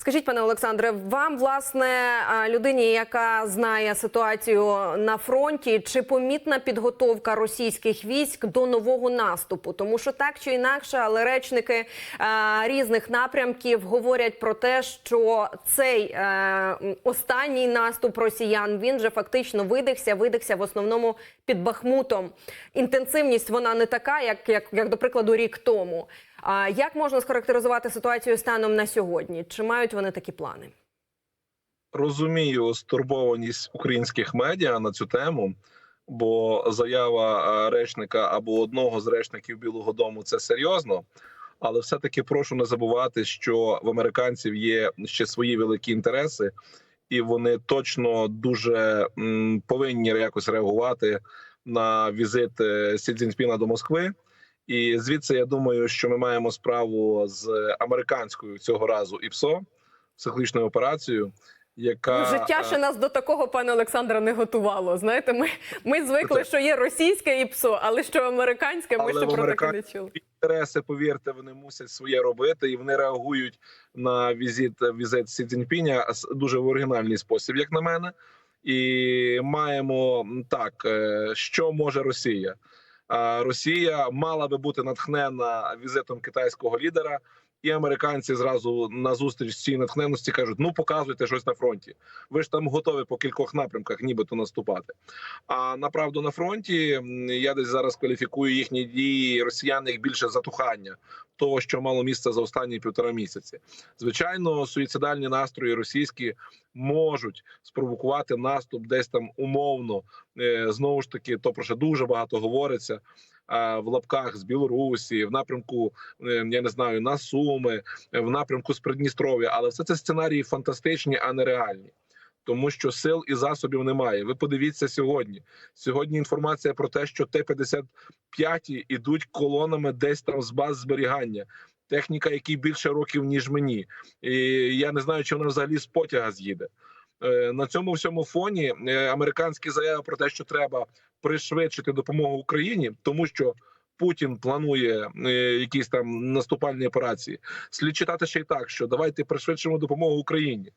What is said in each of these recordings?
Скажіть, пане Олександре, вам власне людині, яка знає ситуацію на фронті, чи помітна підготовка російських військ до нового наступу? Тому що так чи інакше, але речники а, різних напрямків говорять про те, що цей е, останній наступ росіян він же фактично видихся, видихся в основному під Бахмутом. Інтенсивність вона не така, як, як, як до прикладу, рік тому. А як можна схарактеризувати ситуацію станом на сьогодні? Чи мають вони такі плани? розумію стурбованість українських медіа на цю тему, бо заява е, речника або одного з речників Білого Дому це серйозно. Але все-таки прошу не забувати, що в американців є ще свої великі інтереси, і вони точно дуже повинні якось реагувати на візит е, Сі Цзіньпіна до Москви. І звідси я думаю, що ми маємо справу з американською цього разу ІПСО, психологічною операцією, яка життя ще нас до такого, пане Олександре, не готувало. Знаєте, ми, ми звикли, що є російське ІПСО, але що американське, ми Але ще про таке не чули. Інтереси, повірте, вони мусять своє робити, і вони реагують на візит візит Сі Цзіньпіня дуже в оригінальний спосіб, як на мене. І маємо так, е, що може Росія. Росія мала би бути натхнена візитом китайського лідера, і американці зразу на зустріч цій натхненності кажуть: ну показуйте щось на фронті. Ви ж там готові по кількох напрямках, нібито наступати. А направду на фронті я десь зараз кваліфікую їхні дії росіян як більше затухання того, що мало місце за останні півтора місяці. Звичайно, суїцидальні настрої російські можуть спровокувати наступ десь там умовно. Е, Знову ж таки, то про що дуже багато говориться. В лапках з Білорусі, в напрямку е, я не знаю на Суми, е, в напрямку з Придністров'я, але все це сценарії фантастичні, а не реальні. Тому що сил і засобів немає. Ви подивіться сьогодні. Сьогодні інформація про те, що Т-55 ідуть колонами десь там з баз зберігання. Техніка, якій більше років ніж мені, і я не знаю, чи вона взагалі з потяга з'їде. Е, На цьому всьому фоні е, американські заяви про те, що треба пришвидшити допомогу Україні, тому що Путін планує е, якісь там наступальні операції. Слід читати ще й так, що давайте пришвидшимо допомогу Україні,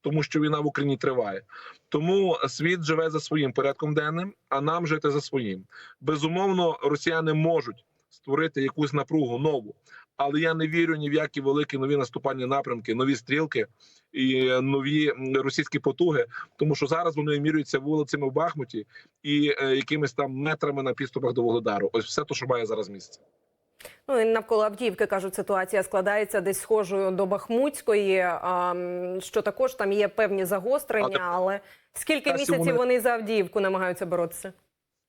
тому що війна в Україні триває. Тому світ живе за своїм порядком денним, а нам жити за своїм. Безумовно, росіяни можуть створити якусь напругу нову, але я не вірю ні в які великі нові наступальні напрямки, нові стрілки і нові російські потуги, тому що зараз вони вимірюються вулицями в Бахмуті і е, якимись там метрами на підступах до Вугледару. Ось все те, що має зараз місце. Ну і навколо Авдіївки кажуть, ситуація складається десь схожою до Бахмутської, а, що також там є певні загострення. Але скільки місяців вони за Авдіївку намагаються боротися?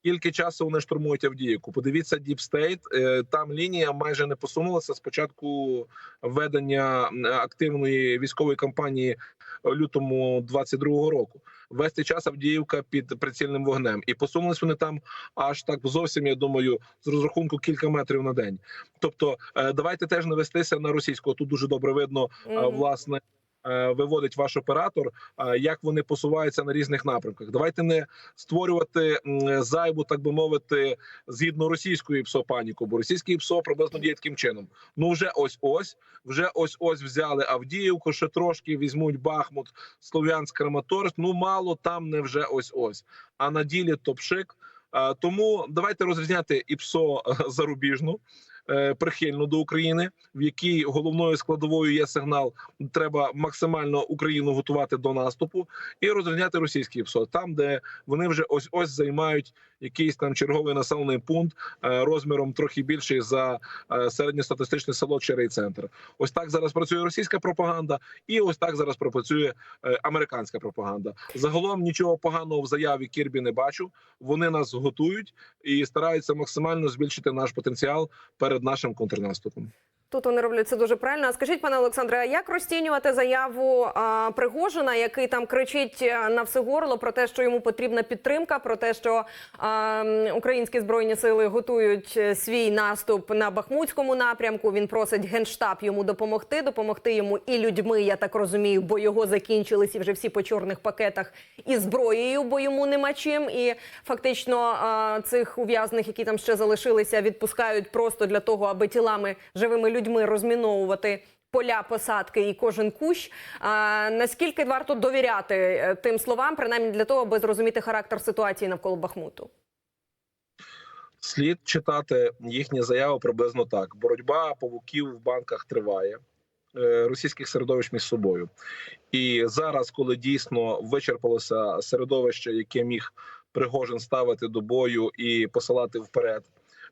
Скільки часу вони штурмують Авдіївку? Подивіться Deep State, е, Там лінія майже не посунулася з початку ведення активної військової кампанії в лютому 22-го року. Весь цей час Авдіївка під прицільним вогнем, і посунулись вони там аж так зовсім. Я думаю, з розрахунку кілька метрів на день. Тобто, е, давайте теж не вестися на російську. Тут дуже добре видно е, Мгм. власне. Е, Виводить ваш оператор, е, як вони посуваються на різних напрямках. Давайте не створювати зайву, так би мовити, згідно російської ПСО паніку, бо російський ПСО приблизно діє таким чином. Ну вже ось ось, вже ось ось взяли Авдіївку, ще трошки візьмуть Бахмут, Слов'янськ, Краматорськ. Ну мало там не вже ось ось. А на ділі топшик. Е, Тому давайте розрізняти ІПСО зарубіжну. Е, Прихильну до України, в якій головною складовою є сигнал, треба максимально Україну готувати до наступу, і розрізняти російський ПСО, там, де вони вже ось ось займають якийсь там черговий населений пункт е, розміром трохи більший за е, середньостатистичне село чи райцентр. Ось так зараз працює російська пропаганда, і ось так зараз пропрацює американська пропаганда. Загалом нічого поганого в заяві Кірбі не бачу. Вони нас готують і стараються максимально збільшити наш потенціал перед нашим контрнаступом. Тут вони роблять це дуже правильно. А скажіть, пане Олександре, а як розцінювати заяву а, Пригожина, який там кричить е, на все горло про те, що йому потрібна підтримка, про те, що а, українські збройні сили готують е, свій наступ на Бахмутському напрямку. Він просить генштаб йому допомогти, допомогти йому і людьми, я так розумію, бо його закінчились і вже всі по чорних пакетах і зброєю, бо йому нема чим. І фактично а, цих ув'язаних, які там ще залишилися, відпускають просто для того, аби тілами живими людьми розміновувати поля посадки і кожен кущ. А, наскільки варто довіряти е, тим словам, принаймні для того, аби зрозуміти характер ситуації навколо Бахмуту? Слід читати їхні заяви приблизно так: боротьба павуків в банках триває. е, Російських середовищ між собою, і зараз, коли дійсно вичерпалося середовище, яке міг Пригожин ставити до бою і посилати вперед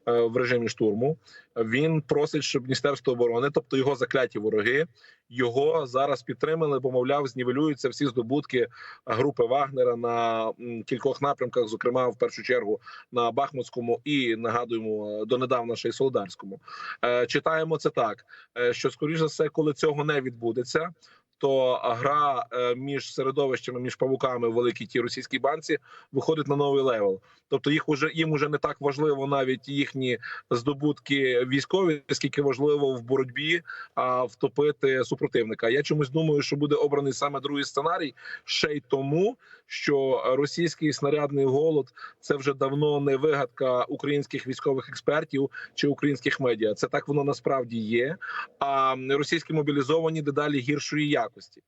в режимі штурму, він просить, щоб міністерство оборони, тобто його закляті вороги, його зараз підтримали, бо мовляв, знівелюються всі здобутки групи Вагнера на кількох напрямках, зокрема в першу чергу на Бахмутському і нагадуємо донедавна ще й Солодарському. Е, Читаємо це так: е, що скоріш за все, коли цього не відбудеться. То гра е, між середовищами, між павуками в великій тій російській банці виходить на новий левел. Тобто їх уже їм уже не так важливо навіть їхні здобутки військові, скільки важливо в боротьбі а втопити супротивника. Я чомусь думаю, що буде обраний саме другий сценарій, ще й тому, що російський снарядний голод це вже давно не вигадка українських військових експертів чи українських медіа. Це так воно насправді є. А російські мобілізовані дедалі гіршої якості якості.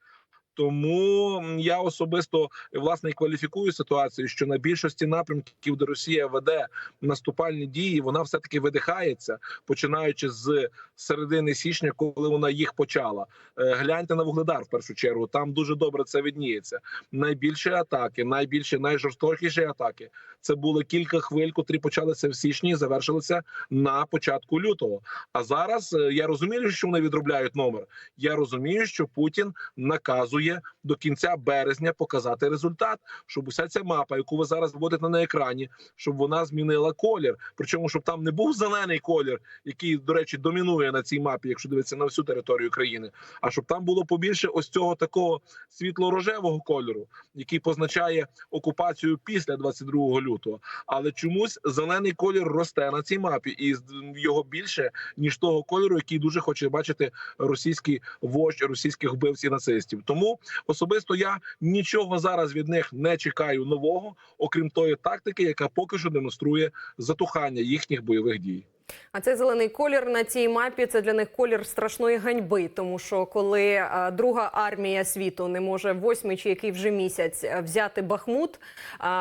Тому я особисто власне і кваліфікую ситуацію, що на більшості напрямків, де Росія веде наступальні дії, вона все таки видихається, починаючи з середини січня, коли вона їх почала. Е, Гляньте на вугледар в першу чергу. Там дуже добре це відніється. Найбільші атаки, найбільші, найжорстокіші атаки. Це були кілька хвиль, котрі почалися в січні, і завершилися на початку лютого. А зараз е, я розумію, що вони відробляють номер. Я розумію, що Путін наказує до кінця березня показати результат, щоб уся ця мапа, яку ви зараз вводите на екрані, щоб вона змінила колір. Причому щоб там не був зелений колір, який, до речі, домінує на цій мапі, якщо дивитися на всю територію країни. А щоб там було побільше ось цього такого світло-рожевого кольору, який позначає окупацію після 22 лютого. Але чомусь зелений колір росте на цій мапі, і його більше ніж того кольору, який дуже хоче бачити російський вождь російських вбивців нацистів. Тому особисто я нічого зараз від них не чекаю нового, окрім тої тактики, яка поки що демонструє затухання їхніх бойових дій. А цей зелений колір на цій мапі це для них колір страшної ганьби, тому що коли е, друга армія світу не може восьмий чи який вже місяць е, взяти Бахмут,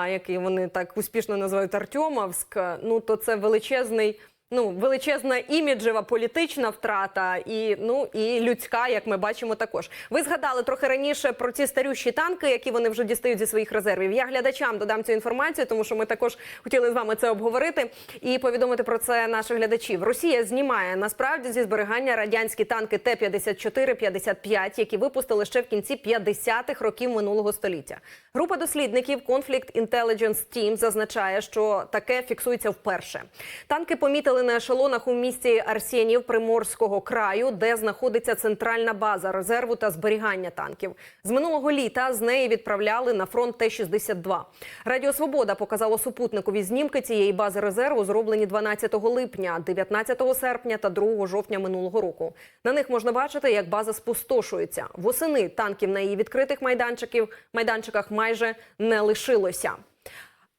який вони так успішно називають Артемовськ, ну то це величезний. Ну, величезна іміджева політична втрата і ну і людська, як ми бачимо, також. Ви згадали трохи раніше про ці старющі танки, які вони вже дістають зі своїх резервів. Я глядачам додам цю інформацію, тому що ми також хотіли з вами це обговорити і повідомити про це наших глядачів. Росія знімає насправді зі зберігання радянські танки Т-54-55, які випустили ще в кінці 50-х років минулого століття. Група дослідників Conflict Intelligence Team зазначає, що таке фіксується вперше. Танки помітили на ешелонах у місті Арсенів Приморського краю, де знаходиться центральна база резерву та зберігання танків. З минулого літа з неї відправляли на фронт Т-62. Радіо Свобода показало супутникові знімки цієї бази резерву, зроблені 12 липня, 19 серпня та 2 жовтня минулого року. На них можна бачити, як база спустошується. Восени танків на її відкритих майданчиків майданчиках майже не лишилося.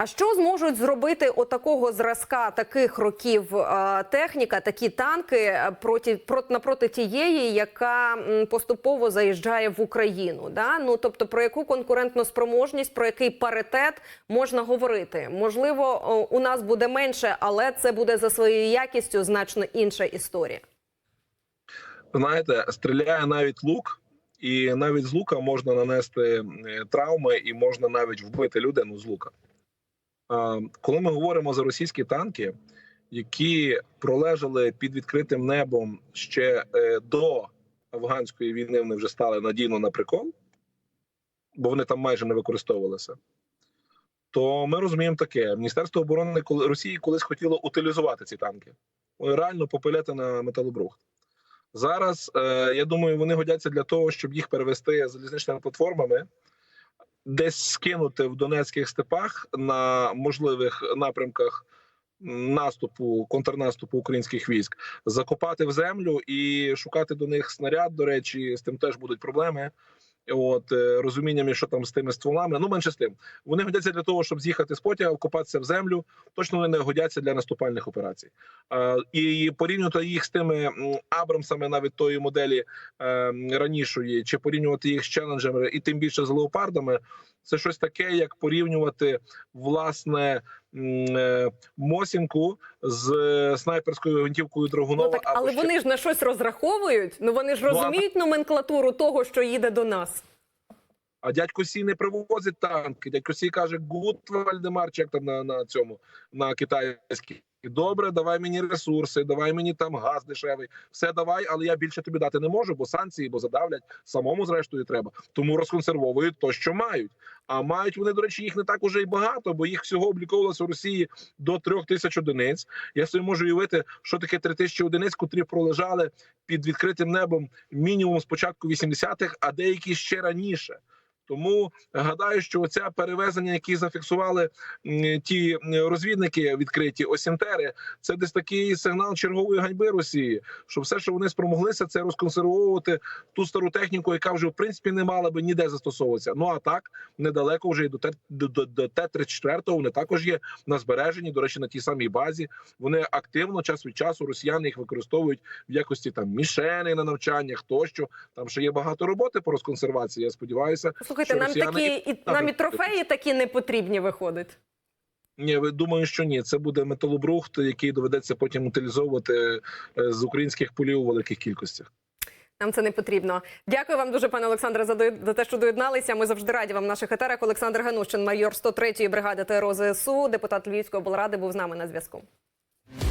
А що зможуть зробити отакого зразка таких років е, техніка, такі танки е, проти проти напроти тієї, яка поступово заїжджає в Україну? Да? Ну тобто про яку конкурентну спроможність, про який паритет можна говорити? Можливо, у нас буде менше, але це буде за своєю якістю значно інша історія. Знаєте, стріляє навіть лук, і навіть з лука можна нанести е, травми, і можна навіть вбити людину з лука. Коли ми говоримо за російські танки, які пролежали під відкритим небом ще е, до афганської війни, вони вже стали надійно на прикол, бо вони там майже не використовувалися. То ми розуміємо таке: Міністерство оборони Росії колись хотіло утилізувати ці танки, реально попиляти на металобрухт. Зараз е, я думаю, вони годяться для того, щоб їх перевести залізничними платформами, десь скинути в донецьких степах на можливих напрямках наступу, контрнаступу українських військ, закопати в землю і шукати до них снаряд. До речі, з тим теж будуть проблеми. От розуміннями, розумінням, що там з тими стволами. Ну менше з тим, вони годяться для того, щоб з'їхати з потяга, вкопатися в землю. Точно вони не годяться для наступальних операцій. Е, і порівнювати їх з тими Абрамсами, навіть тої моделі е, ранішої, чи порівнювати їх з челенджерами, і тим більше з леопардами. Це щось таке, як порівнювати власне е, Мосінку з е, снайперською гвинтівкою Драгунова. Ну так, але ще- вони ж на щось розраховують. Ну вони ж Ну, розуміють номенклатуру того, що їде до нас. А дядько Сі не привозить танки. Дядько Сі каже: Гуд Вальдемар, як там на, на цьому на китайській. Добре, давай мені ресурси, давай мені там газ дешевий. Все давай, але я більше тобі дати не можу, бо санкції, бо задавлять самому зрештою треба. Тому розконсервовують то, що мають. А мають вони, до речі, їх не так уже й багато, бо їх всього обліковувалося в Росії до трьох тисяч одиниць. Я собі можу уявити, що таке три тисячі одиниць, котрі пролежали під відкритим небом мінімум з початку 80-х, а деякі ще раніше. Тому гадаю, що оця перевезення, які зафіксували ті розвідники відкриті осінтери, це десь такий сигнал чергової ганьби Росії, що все, що вони спромоглися, це розконсервовувати ту стару техніку, яка вже в принципі не мала би ніде застосовуватися. Ну а так недалеко вже і до Т до, до, до Т-34 вони також є на збереженні. До речі, на тій самій базі вони активно час від часу росіяни їх використовують в якості там мішеней на навчаннях тощо. Там ще є багато роботи по розконсервації. Я сподіваюся. Слухайте, нам такі і нам і трофеї такі не потрібні виходить. Ні, думаю, що ні. Це буде металобрухт, який доведеться потім утилізовувати е, з українських полів у великих кількостях. Нам це не потрібно. Дякую вам дуже, пане Олександре, за те, що доєдналися. Ми завжди раді вам в наших етерах. Олександр Ганущин, майор 103-ї бригади ТРО ЗСУ, депутат Львівської облради, був з нами на зв'язку.